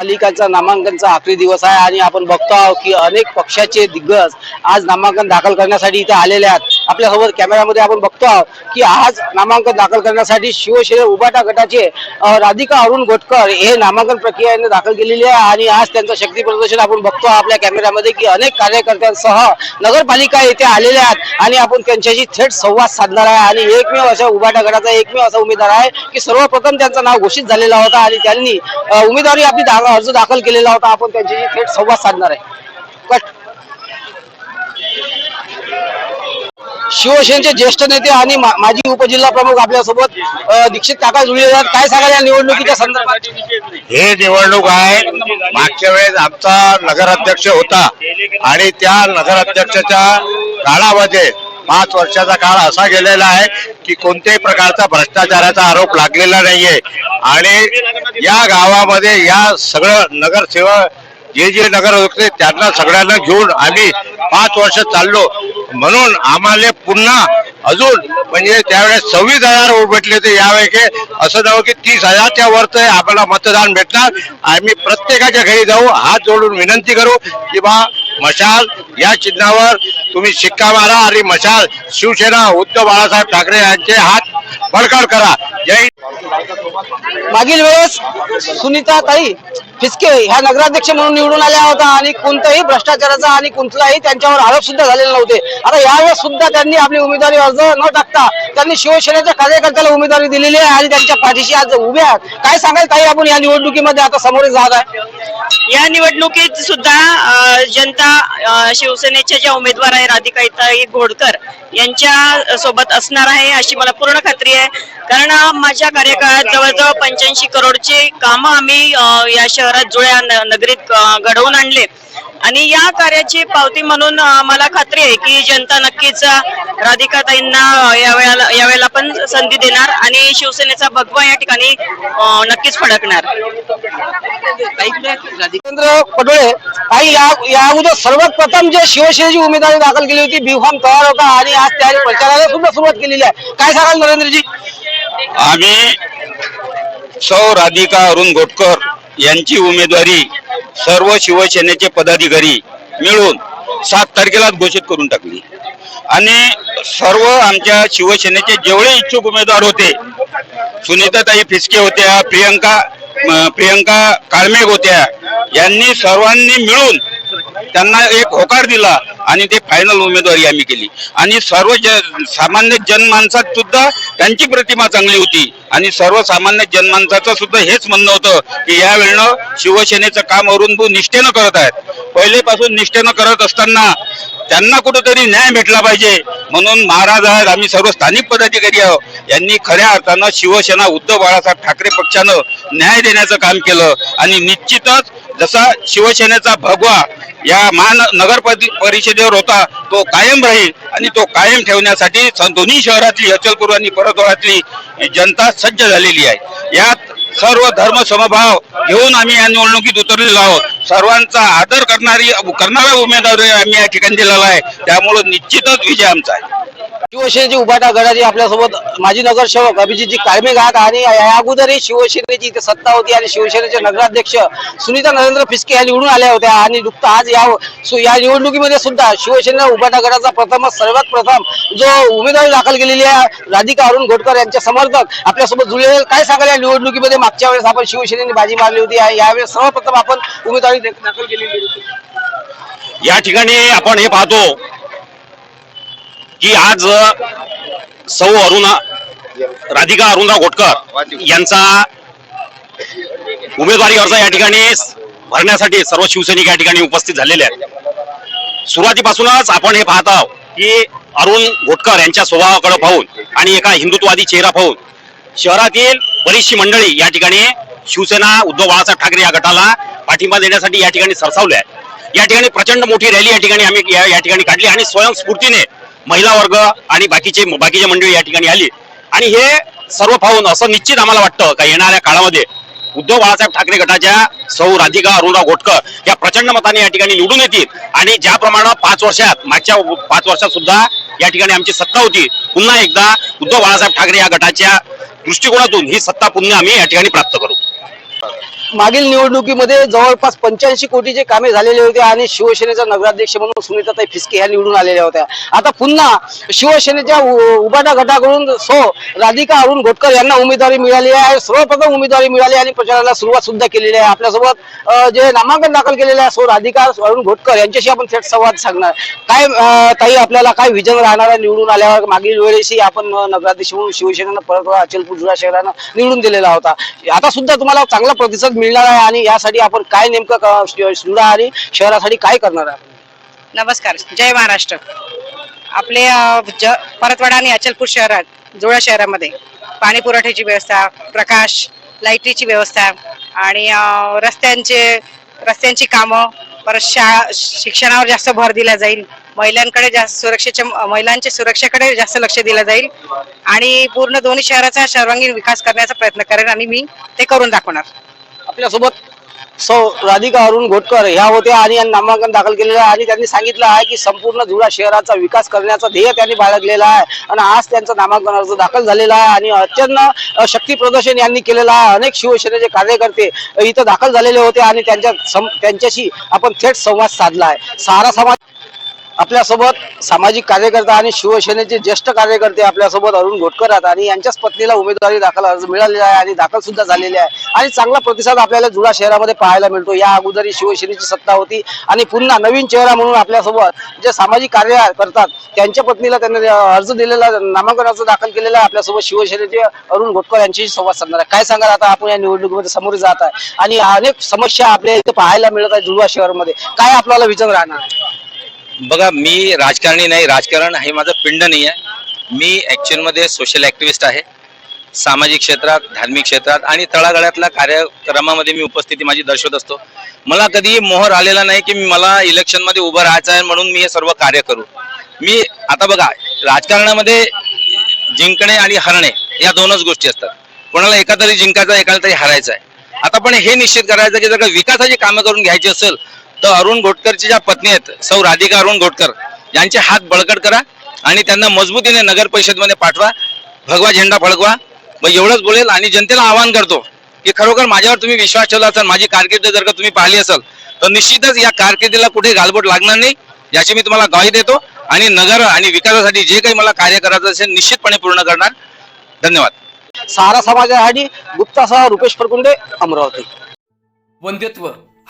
पालिकाचा नामांकनचा आखरी दिवस आहे आणि आपण बघतो आहोत की अनेक पक्षाचे दिग्गज आज नामांकन दाखल करण्यासाठी इथे आलेले आहेत. आपल्यासोबत कॅमेऱ्यामध्ये आपण बघतो आहोत की आज नामांकन दाखल करण्यासाठी शिवसेना उबाटा गटाचे राधिका अरुण गोटकर हे नामांकन प्रक्रियेने दाखल केलेली आहे आणि आज त्यांचं शक्ती प्रदर्शन आपण बघतो आपल्या कॅमेऱ्यामध्ये की अनेक कार्यकर्त्यांसह नगरपालिका येथे आलेल्या आहेत आणि आपण त्यांच्याशी थेट संवाद साधणार आहे आणि एकमेव अशा उभाटा गटाचा एकमेव असा उमेदवार आहे की सर्वप्रथम त्यांचं नाव घोषित झालेला होता आणि त्यांनी उमेदवारी आपली दा- अर्ज दाखल केलेला होता. आपण त्यांच्याशी थेट संवाद साधणार आहे. कट. शिवसेनेचे ज्येष्ठ नेते आणि मा- माजी उपजिल्हा प्रमुख आपल्यासोबत दीक्षित काका जुळले आहेत. काय सांगाल या निवडणुकीच्या संदर्भात? हे निवडणूक आहे. मागच्या वेळेस आमचा नगराध्यक्ष होता आणि त्या नगराध्यक्षाच्या काळामध्ये पाच वर्षाचा काळ असा गेलेला आहे की कोणत्याही प्रकारचा भ्रष्टाचाराचा आरोप लागलेला नाहीये. आणि या गावामध्ये या सगळं नगरसेवा जे जे नगर होते त्यांना सगळ्यांना घेऊन आम्ही पाच वर्ष चाललो. म्हणून आम्हाला पुन्हा अजून म्हणजे त्यावेळेस सव्वीस हजार भेटले ते यावेळी असं जाऊ की तीस हजारच्या वरच आपल्याला मतदान भेटणार. आम्ही प्रत्येकाच्या घरी जाऊ हात जोडून विनंती करू की बा मशाल या चिन्हावर तुम्ही शिक्का मारा आणि मशाल शिवसेना उद्धव बाळासाहेब ठाकरे यांचे हात भडकाड करा. जय मागील वेळेस सुनीता ताई फिसके ह्या नगराध्यक्ष म्हणून निवडून आल्या होत्या आणि कोणत्याही भ्रष्टाचाराचा आणि कुठलाही त्यांच्यावर आरोप सुद्धा झालेले नव्हते. आता यावेळेस सुद्धा त्यांनी आपली उमेदवारी अर्ज न टाकता त्यांनी शिवसेनेच्या कार्यकर्त्याला उमेदवारी दिलेली आहे आणि त्यांच्या पाठीशी आज उभे आहेत. काय सांगाल ताई आपण या निवडणुकीमध्ये आता समोर जात आहे? या निवडणुकीत सुद्धा जनता शिवसेनेच्या ज्या उमेदवार आहे राधिका इताई घोडकर यांच्या सोबत असणार आहे अशी मला पूर्ण खात्री आहे. कारण माझ्या कार्यकाळात जवळजवळ पंच्याऐंशी करोडचे कामं आम्ही या शहरात जुळ्या न- नगरीत घडवून आणले. आणि या कार्याची पावती म्हणून मला खात्री आहे की जनता नक्कीच राधिकाताईंना यावेळेला यावेळेला पण संधी देणार आणि शिवसेनेचा भगवा या ठिकाणी नक्कीच फडकणार. राजेंद्र पटोळे आई या अगोदर सर्वात प्रथम जे शिवसेनेची उमेदवारी दाखल केली होती बिफॉर्म तयार होता आणि आज त्या प्रचाराला सुद्धा सुरुवात केलेली आहे. काय सांगाल नरेंद्रजी? आम्ही सौ राधिका अरुण घोटकर यांची उमेदवारी सर्व शिवसेनेचे पदाधिकारी मिळून सात तारखेला घोषित करून टाकली. आणि सर्व आमच्या शिवसेनेचे जेवढे इच्छुक उमेदवार होते सुनीताताई फिसके होत्या प्रियंका प्रियंका काळमेघ होत्या. यांनी सर्वांनी मिळून त्यांना एक होकार दिला आणि ते फायनल उमेदवारी आम्ही केली. आणि सर्व ज सामान्य जनमानसात सुद्धा त्यांची प्रतिमा चांगली होती. आणि सर्वसामान्य जनमानसाचं सुद्धा हेच म्हणणं होतं की या वेळेनं शिवसेनेचं काम अरुण निष्ठेनं करत आहेत. पहिलेपासून निष्ठेनं करत असताना त्यांना कुठेतरी न्याय भेटला पाहिजे. म्हणून महाराज आहेत आम्ही सर्व स्थानिक पदाधिकारी आहोत. यांनी खऱ्या अर्थानं शिवसेना उद्धव बाळासाहेब ठाकरे पक्षानं न्याय देण्याचं काम केलं. आणि निश्चितच जसा शिवसेनेचा भगवा या महान नगर परिषदेवर होता तो कायम राहील आणि तो कायम ठेवण्यासाठी दोन्ही शहरातली अचलपूर आणि परतवाडातली जनता सज्ज झालेली आहे. यात सर्व धर्म समभाव घेऊन आम्ही या निवडणुकीत उतरलेलो आहोत. सर्वांचा आदर करणारी करणारा उमेदवार आम्ही या ठिकाणी दिलेला आहे. त्यामुळे निश्चितच विजय आमचा आहे. शिवसेनेची उभाटा गटाची आपल्यासोबत माजी नगरसेवक अभिजितजी काळमे घात आणि या अगोदरही शिवसेनेची इथे सत्ता होती आणि शिवसेनेचे नगराध्यक्ष सुनीता नरेंद्र फिसके या निवडून आल्या होत्या आणि नुकतं आज या या निवडणुकीमध्ये सुद्धा शिवसेना उभाटा गटाचा प्रथमच सर्वात प्रथम जो उमेदवारी दाखल केलेली आहे राधिका अरुण घोटकर यांचे समर्थक आपल्यासोबत जुळले काय सांगाल या निवडणुकीमध्ये? मागच्या वेळेस आपण शिवसेनेने बाजी मारली होती यावेळेस सर्वप्रथम आपण उमेदवारी दाखल केलेली होती. या ठिकाणी आपण हे पाहतो की आज सौ अरुणा राधिका अरुणराव घोटकर यांचा उमेदवारी अर्ज या ठिकाणी भरण्यासाठी सर्व शिवसैनिक या ठिकाणी उपस्थित झालेले आहेत. सुरुवातीपासूनच आपण हे पाहत आहोत की अरुण घोटकर यांच्या स्वभावाकडे पाहून आणि एका हिंदुत्ववादी चेहरा पाहून शहरातील बरीचशी मंडळी या ठिकाणी शिवसेना उद्धव बाळासाहेब ठाकरे या गटाला पाठिंबा देण्यासाठी या ठिकाणी सरसावले आहे या ठिकाणी प्रचंड मोठी रॅली या ठिकाणी आम्ही या ठिकाणी काढली आणि स्वयंस्फूर्तीने महिला वर्ग आणि बाकीचे बाकीचे मंडळी या ठिकाणी आली. आणि हे सर्व पाहून असं निश्चित आम्हाला वाटतं का येणाऱ्या काळामध्ये उद्धव बाळासाहेब ठाकरे गटाच्या सौ राधिका अरुणराव घोटकर या प्रचंड मताने या ठिकाणी निवडून येतील. आणि ज्याप्रमाणे पाच वर्षात मागच्या पाच वर्षात सुद्धा या ठिकाणी आमची सत्ता होती पुन्हा एकदा उद्धव बाळासाहेब ठाकरे या गटाच्या दृष्टिकोनातून ही सत्ता पुन्हा आम्ही या ठिकाणी प्राप्त करू. मागील निवडणुकीमध्ये जवळपास पंच्याऐंशी कोटीचे कामे झालेले होते आणि शिवसेनेचा नगराध्यक्ष म्हणून सुनीताताई फिसके ह्या निवडून आलेल्या होत्या. आता पुन्हा शिवसेनेच्या उ- उबाटा गटाकडून सो राधिका अरुण घोटकर यांना उमेदवारी मिळाली आहे. सर्वप्रथम उमेदवारी मिळाली आणि प्रचाराला सुरुवात सुद्धा केलेली आहे. आपल्यासोबत जे नामांकन दाखल केलेले आहे सो राधिका अरुण घोटकर यांच्याशी आपण थेट संवाद सांगणार काय ताई आपल्याला काय विजन राहणार आहे निवडून आल्यावर? मागील वेळेशी आपण नगराध्यक्ष म्हणून शिवसेनेनं परत अचलपूर जुळा शहरानं निवडून दिलेला होता. आता सुद्धा तुम्हाला चांगला प्रतिसाद मिळणार आहे आणि यासाठी आपण काय नेमकं क- आणि शहरासाठी काय करणार आहे? नमस्कार जय महाराष्ट्र. आपले ज परतवाडा आणि अचलपूर शहरात जुळा शहरामध्ये पाणी पुरवठ्याची व्यवस्था प्रकाश लाईटीची व्यवस्था आणि रस्त्यांचे रस्त्यांची कामं परत शाळा शिक्षणावर जास्त भर दिला जाईल. महिलांकडे जास्त सुरक्षेच्या महिलांच्या सुरक्षेकडे जास्त लक्ष दिलं जाईल आणि पूर्ण दोन्ही शहराचा सर्वांगीण विकास करण्याचा प्रयत्न करेन आणि मी ते करून दाखवणार. आपल्यासोबत सौ राधिका अरुण घोटकर ह्या होत्या आणि नामांकन दाखल केलेलं आहे. आणि त्यांनी सांगितलं आहे की संपूर्ण जुळा शहराचा विकास करण्याचा ध्येय त्यांनी बाळगलेला आहे. आणि आज त्यांचा नामांकन अर्ज दाखल झालेला आहे आणि अत्यंत शक्ती प्रदर्शन यांनी केलेलं आहे. अनेक शिवसेनेचे कार्यकर्ते इथं दाखल झालेले होते आणि त्यांच्या सम- त्यांच्याशी आपण थेट संवाद साधला आहे. सारा समाज आपल्यासोबत सामाजिक कार्यकर्ता आणि शिवसेनेचे ज्येष्ठ कार्यकर्ते आपल्यासोबत अरुण घोटकर आहेत आणि यांच्याच पत्नीला उमेदवारी दाखल अर्ज मिळालेला आहे आणि दाखल सुद्धा झालेले आहे. आणि चांगला प्रतिसाद आपल्याला जुळा शहरामध्ये पाहायला मिळतो. या अगोदरी शिवसेनेची सत्ता होती आणि पुन्हा नवीन चेहरा म्हणून आपल्यासोबत जे सामाजिक कार्य करतात त्यांच्या पत्नीला त्यांनी अर्ज दिलेला नामांकन अर्ज दाखल केलेला आहे. आपल्यासोबत शिवसेनेचे अरुण घोटकर यांच्याशी संवाद साधणार आहे. काय सांगाल आता आपण या निवडणुकीमध्ये समोर जात आहे आणि अनेक समस्या आपल्या इथे पाहायला मिळत आहे जुळवा शहरामध्ये. काय आपल्याला विचार राहणार? बघा मी राजकारणी नाही राजकारण हे माझं पिंड नाही आहे. मी ॲक्च्युअलमध्ये सोशल ॲक्टिव्हिस्ट आहे. सामाजिक क्षेत्रात धार्मिक क्षेत्रात आणि तळागाळ्यातल्या कार्यक्रमामध्ये मी उपस्थिती माझी दर्शवत असतो. मला कधी मोहर आलेला नाही की मला इलेक्शनमध्ये उभं राहायचं आहे म्हणून मी हे सर्व कार्य करू. मी आता बघा राजकारणामध्ये जिंकणे आणि हरणे या दोनच गोष्टी असतात. कोणाला एका तरी जिंकायचं एकाला तरी हरायचं आहे. आता पण हे निश्चित करायचं की जर का विकासाची कामं करून घ्यायची असेल तर अरुण घोटकरची ज्या पत्नी आहेत सौ राधिका अरुण घोटकर यांचे हात बळकट करा आणि त्यांना मजबूतीने नगर परिषदमध्ये पाठवा भगवा झेंडा फडकवा. मग एवढंच बोलेल आणि जनतेला आवाहन करतो की खरोखर माझ्यावर तुम्ही विश्वास ठेवला असाल माझी कारकीर्द जर का तुम्ही पाहिली असाल तर निश्चितच या कारकिर्दीला कुठे गालबोट लागणार नाही याची मी तुम्हाला ग्वाही देतो आणि नगर आणि विकासासाठी जे काही मला कार्य करायचं असेल निश्चितपणे पूर्ण करणार. धन्यवाद. सारा समाजासाठी गुप्तासह रुपेश फरकुंडे अमरावती. वंध्यत्व.